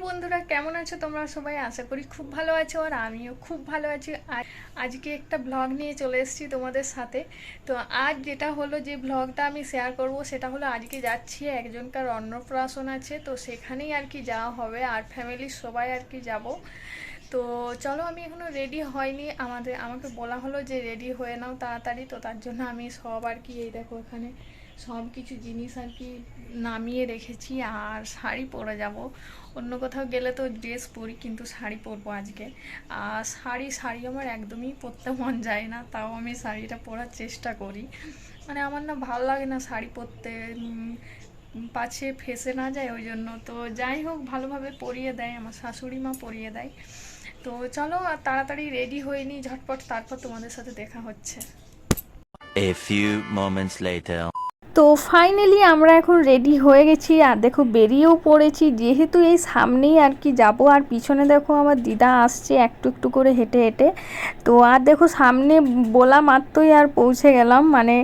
কেমন আছো তোমরা সবাই? আশা করি খুব ভালো আছো আর আমিও খুব ভালো আছি। আজকে একটা ব্লগ নিয়ে চলে এসেছি তোমাদের সাথে। তো আজ যেটা হলো, যে ব্লগটা আমি শেয়ার করব, সেটা হলো আজকে যাচ্ছি, একজনকার অন্নপ্রাশন আছে, তো সেখানেই আর কি যাওয়া হবে, আর ফ্যামিলির সবাই আর কি যাব। তো চলো, আমি এখনও রেডি হয়নি। আমাদের, আমাকে বলা হলো যে রেডি হয়ে নাও তাড়াতাড়ি, তো তার জন্য আমি সব আর কি এই দেখো এখানে সব কিছু জিনিস আর কি নামিয়ে রেখেছি আর শাড়ি পরে যাব। অন্য কোথাও গেলে তো ড্রেস পরি, কিন্তু শাড়ি পরবো আজকে। আর শাড়ি শাড়ি আমার একদমই পরতে মন যায় না, তাও আমি শাড়িটা পরার চেষ্টা করি। মানে আমার না ভালো লাগে না শাড়ি পরতে পাছে ফেসে না যায় ওই জন্য। তো যাই হোক, ভালোভাবে পরিয়ে দেয়, আমার শাশুড়ি মা পরিয়ে দেয়। তো চলো আর তাড়াতাড়ি রেডি হয়ে ঝটপট, তারপর তোমাদের সাথে দেখা হচ্ছে। A few moments later. তো ফাইনালি আমরা এখন রেডি হয়ে গেছি। আর দেখো, বেরিয়েও পড়েছি। যেহেতু এই সামনেই আর কি যাব, আর পিছনে দেখো আমার দিদা আসছে একটু একটু করে হেঁটে হেঁটে। তো আর দেখো, সামনে বলা মাত্রই আর পৌঁছে গেলাম। মানে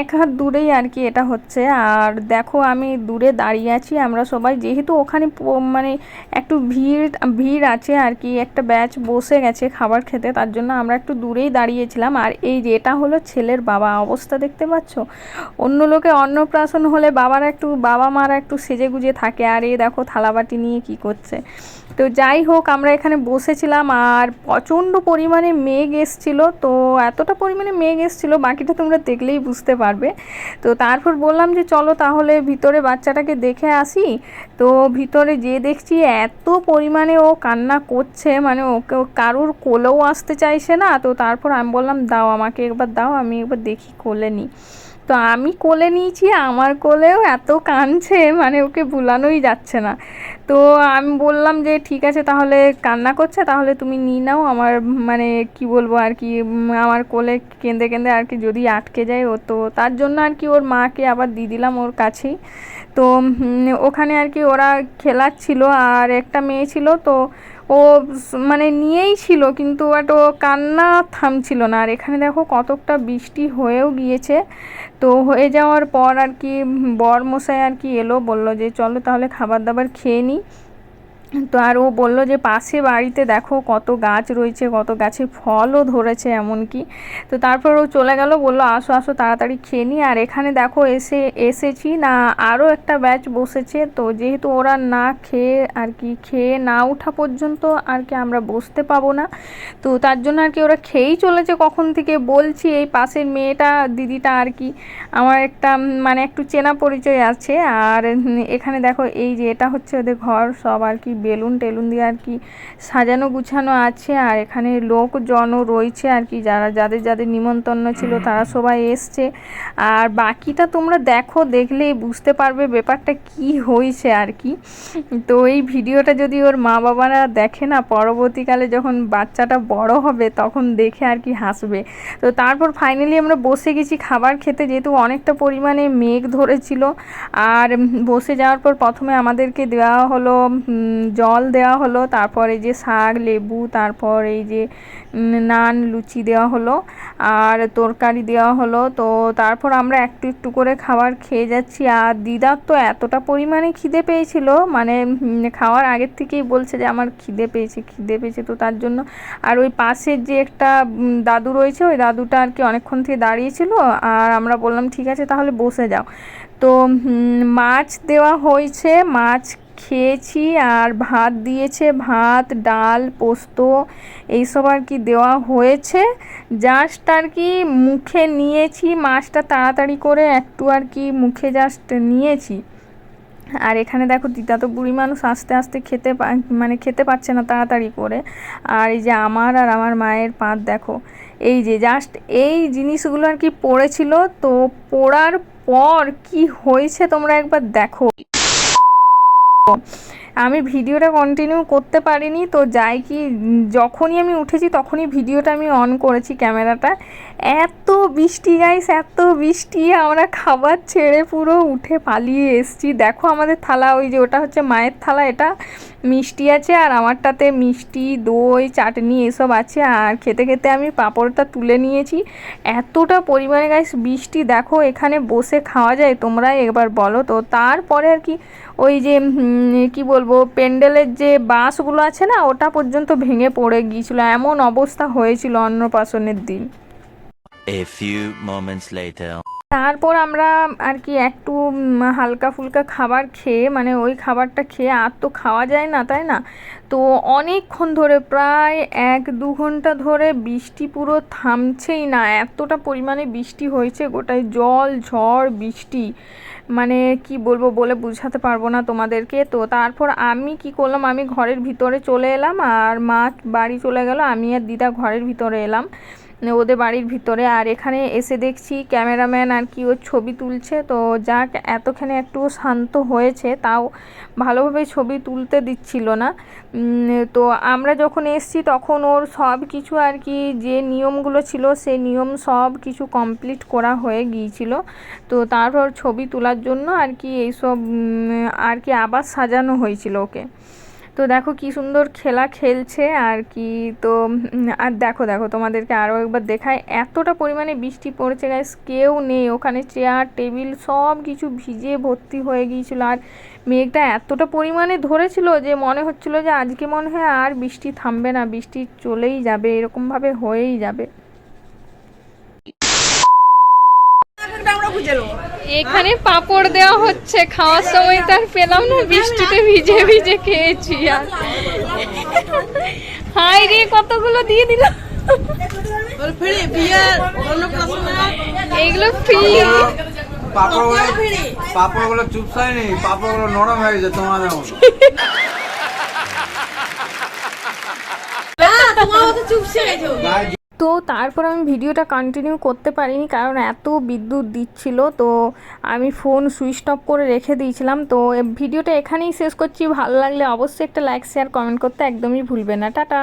এক হাত দূরেই আর কি এটা হচ্ছে। আর দেখো, আমি দূরে দাঁড়িয়ে আছি। আমরা সবাই যেহেতু ওখানে মানে একটু ভিড় ভিড় আছে আর কি। একটা ব্যাচ বসে গেছে খাবার খেতে, তার জন্য আমরা একটু দূরেই দাঁড়িয়েছিলাম। আর এই যে, এটা হলো ছেলের বাবা। অবস্থা দেখতে পাচ্ছ? অন্য লোকে অন্নপ্রাশন হলে বাবারা একটু, বাবা মারা একটু সেজে গুজে থাকে, আর এই দেখো থালাবাটি নিয়ে কি করছে। তো যাই হোক, আমরা এখানে বসেছিলাম আর প্রচণ্ড পরিমাণে মেঘ এসছিল। তো এতটা পরিমাণে মেঘ এসছিল, বাকিটা তোমরা দেখলেই বুঝতে পারবে। তো তারপর বললাম যে, চলো তাহলে ভিতরে বাচ্চাটাকে দেখে আসি। তো ভিতরে যে দেখছি এত পরিমাণে ও কান্না করছে মানে ওকে, কারোর কোলেও আসতে চাইছে না। তো তারপর আমি বললাম, দাও আমাকে একবার দাও, আমি একবার দেখি কোলে নিই। তো আমি কোলে নিয়েছি, আমার কোলেও এত কাঁদছে মানে ওকে ভুলানোই যাচ্ছে না। তো আমি বললাম যে, ঠিক আছে, তাহলে কান্না করছে, তাহলে তুমি নিয়ে নাও। আমার মানে কি বলব আর কি, আমার কোলে কেঁদে কেঁদে আর কি যদি আটকে যায় ও, তো তার জন্য আর কি ওর মাকে আবার দিয়ে দিলাম ওর কাছেই। তো ওখানে আর কি ওরা খেলাচ্ছিল, আর একটা মেয়ে ছিল, তো ও মানে নিয়েই ছিল, কিন্তু বাট ও কান্না থামছিল না। আর এখানে দেখো কতকটা বৃষ্টি হয়েও গিয়েছে। তো হয়ে যাওয়ার পর আর কি বর মশাই আর কি এলো, বলল যে চলো তাহলে খাবার দাবার খেয়ে নিই তো আর ও বলল যে পাশে বাড়িতে দেখো কত গাছ রয়েছে, কত গাছে ফলও ধরেছে এমনকি। তো তারপর ও চলে গেল, বলল, আসো আসো, তাড়াতাড়ি খেয়ে নি আর এখানে দেখো এসে, এসেছি না, আরও একটা ব্যাচ বসেছে। তো যেহেতু ওরা না খেয়ে আর কি, খেয়ে না ওঠা পর্যন্ত আর কি আমরা বসতে পাবো না। তো তার জন্য আর কি ওরা খেয়েই চলেছে কখন থেকে, বলছি এই পাশের মেয়েটা, দিদিটা আর কি। আমার একটা মানে একটু চেনা পরিচয় আছে। আর এখানে দেখো এই যে এটা হচ্ছে ওদের ঘর, সব আর কি বেলুন টেলুন দিয়ে আর কি সাজানো গুছানো আছে আর এখানে লোকজনও রয়েছে আর কি যারা যাদের যাদের নিমন্ত্রণ ছিল তারা সবাই এসছে। আর বাকিটা তোমরা দেখো দেখলেই বুঝতে পারবে ব্যাপারটা কি হয়েছে আর কি। তো এই ভিডিওটা যদি ওর মা বাবারা দেখে না পরবর্তীকালে যখন বাচ্চাটা বড় হবে তখন দেখে আর কি হাসবে। তো তারপর ফাইনালি আমরা বসে গেছি খাবার খেতে যেহেতু অনেকটা পরিমাণে মেঘ ধরেছিল। আর বসে যাওয়ার পর প্রথমে আমাদেরকে দেওয়া হলো জল দেওয়া হলো, তারপর এই যে শাক, লেবু, তারপর এই যে নান, লুচি দেওয়া হলো, আর তরকারি দেওয়া হলো। তো তারপর আমরা একটু একটু করে খাবার খেয়ে যাচ্ছি। আর দিদার তো এতটা পরিমাণে খিদে পেয়েছিল মানে খাওয়ার আগের থেকেই বলছে যে আমার খিদে পেয়েছে খিদে পেয়েছে তো তার জন্য। আর ওই পাশের যে একটা দাদু রয়েছে, ওই দাদুটা আর কি অনেকক্ষণ থেকে দাঁড়িয়েছিল। আর আমরা বললাম, ঠিক আছে, তাহলে বসে যাও। তো মাছ দেওয়া হয়েছে, মাছ খেয়েছি আর ভাত দিয়েছে, ভাত, ডাল, পোস্ত, এইসব আর কি দেওয়া হয়েছে। জাস্ট আর কি মুখে নিয়েছি, মাছটা তাড়াতাড়ি করে একটু আর কি মুখে জাস্ট নিয়েছি। আর এখানে দেখো দিদা তো বুড়ি মানুষ আস্তে আস্তে খেতে মানে খেতে পারছে না তাড়াতাড়ি করে। আর এই যে আমার আর আমার মায়ের পাঁত দেখো, এই যে জাস্ট এই জিনিসগুলো আর কি পড়েছিল, তো পড়ার পর কি হয়েছে তোমরা একবার দেখো। 我。আমি ভিডিওটা কন্টিনিউ করতে পারিনি, তো যাই কি যখনই আমি উঠেছি তখনই ভিডিওটা আমি অন করেছি ক্যামেরাটা। এত বৃষ্টি গাইস এত বৃষ্টি, আমরা খাবার ছেড়ে পুরো উঠে পালিয়ে এসছি। দেখো আমাদের থালা, ওই যে ওটা হচ্ছে মায়ের থালা, এটা মিষ্টি আছে আর আমারটাতে মিষ্টি, দই, চাটনি এসব আছে। আর খেতে খেতে আমি পাঁপড়টা তুলে নিয়েছি। এতটা পরিমাণে গাইস বৃষ্টি, দেখো এখানে বসে খাওয়া যায় তোমরা একবার বলো। তো তারপরে আর কি, ওই যে কি বলব প্যান্ডেলের যে বাঁশগুলো আছে না ওটা পর্যন্ত ভেঙে পড়ে গিয়েছিল। এমন অবস্থা হয়েছিল অন্নপ্রাশনের দিন। A few moments later. তারপর আমরা আর কি একটু হালকা ফুলকা খাবার খেয়ে মানে ওই খাবারটা খেয়ে আর তো খাওয়া যায় না তাই না? তো অনেকক্ষণ ধরে প্রায় এক দু ঘণ্টা ধরে বৃষ্টি পুরো থামছেই না। এতটা পরিমাণে বৃষ্টি হয়েছে গোটায় জল ঝড় বৃষ্টি। মানে কি বলব বলে বুঝাতে পারব না তোমাদেরকে। তো তারপর আমি কি করলাম? আমি ঘরের ভিতরে চলে এলাম আর মা বাড়ি চলে গেল, আমি আর দিদা ঘরের ভিতরে এলাম। ওদের বাড়ির ভিতরে। আর এখানে এসে দেখছি ক্যামেরাম্যান আর কি ওর ছবি তুলছে। তো যাক, এতখানি একটু শান্ত হয়েছে, তাও ভালোভাবে ছবি তুলতে দিচ্ছিল না। তো আমরা যখন এসছি তখন ওর সব কিছু আর কি, যে নিয়মগুলো ছিল, সেই নিয়ম সব কিছু কমপ্লিট করা হয়ে গিয়েছিল। তো তারপর ছবি তোলার জন্য আর কি এইসব আর কি আবার সাজানো হয়েছিল ওকে। তো দেখো কি সুন্দর খেলা খেলছে আর কি, তো আর দেখো দেখো, তোমাদেরকে আরও একবার দেখায় এতটা পরিমাণে বৃষ্টি পড়েছে গাইস কেউ নেই, ওখানে চেয়ার টেবিল সব কিছু ভিজে ভর্তি হয়ে গিয়েছিল আর মেঘটা এতটা পরিমাণে ধরেছিল যে মনে হচ্ছিল যে আজকে মনে হয় আর বৃষ্টি থামবে না, বৃষ্টি চলেই যাবে, এরকমভাবে হয়েই যাবে। এখানে পাপড় দেওয়া হচ্ছে খাওয়ার সময় তার পেলাম না বৃষ্টিতে ভিজে ভিজে খেয়েছি আর। হাই রে কতগুলো দিয়ে দিল? এইগুলো ফ্রি পাপড়গুলো পাপড়গুলো চুপসায়নি পাপড়গুলো নরম হয়ে গেছে তোমাদের মতো তোমার মতো চুপসে গেছো। তো তারপর আমি ভিডিওটা কন্টিনিউ করতে পারিনি কারণ এত বিদ্যুৎ দিচ্ছিল। তো আমি ফোন সুইচ অফ করে রেখে দিয়েছিলাম। তো ভিডিওটা এখানেই শেষ করছি। ভালো লাগলে অবশ্যই একটা লাইক শেয়ার কমেন্ট করতে একদমই ভুলবে না। টাটা!